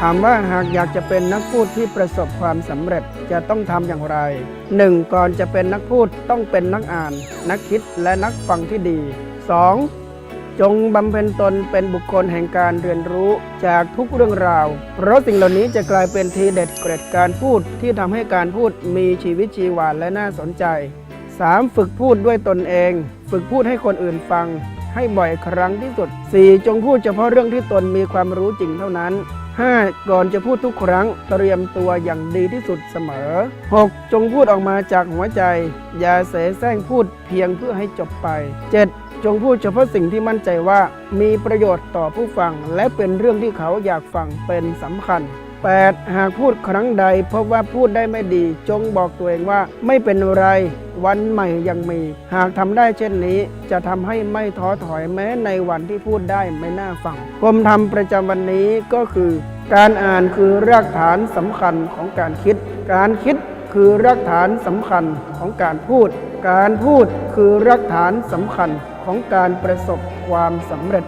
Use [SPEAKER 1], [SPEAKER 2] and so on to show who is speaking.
[SPEAKER 1] ถามว่าหากอยากจะเป็นนักพูดที่ประสบความสำเร็จจะต้องทำอย่างไร 1. ก่อนจะเป็นนักพูดต้องเป็นนักอ่าน นักคิดและนักฟังที่ดี 2. จงบำเพ็ญตนเป็นบุคคลแห่งการเรียนรู้จากทุกเรื่องราว เพราะสิ่งเหล่านี้จะกลายเป็นทีเด็ดเกร็ดการพูดที่ทำให้การพูดมีชีวิตชีวาและน่าสนใจ 3. ฝึกพูดด้วยตนเอง ฝึกพูดให้คนอื่นฟัง ให้บ่อยครั้งที่สุด 4. จงพูดเฉพาะเรื่องที่ตนมีความรู้จริงเท่านั้น 5. ก่อนจะพูดทุกครั้งเตรียมตัวอย่างดีที่สุดเสมอ 6. จงพูดออกมาจากหัวใจ อย่าเสแสร้งพูดเพียงเพื่อให้จบไป 7. จงพูดเฉพาะสิ่งที่มั่นใจว่า มีประโยชน์ต่อผู้ฟัง และเป็นเรื่องที่เขาอยากฟังเป็นสำคัญ 8. หากพูดครั้งใดพบว่าพูดได้ไม่ดี จงบอกตัวเองว่าไม่เป็นไรวันใหม่ยังมี หากทำได้เช่นนี้ จะทำให้ไม่ท้อถอยแม้ในวันที่พูดได้ไม่น่าฟังผมทำประจำวันนี้ก็คือ การอ่านคือรากฐานสำคัญของการคิด การคิดคือรากฐานสำคัญของการพูด การพูดคือรากฐานสำคัญของการประสบความสำเร็จ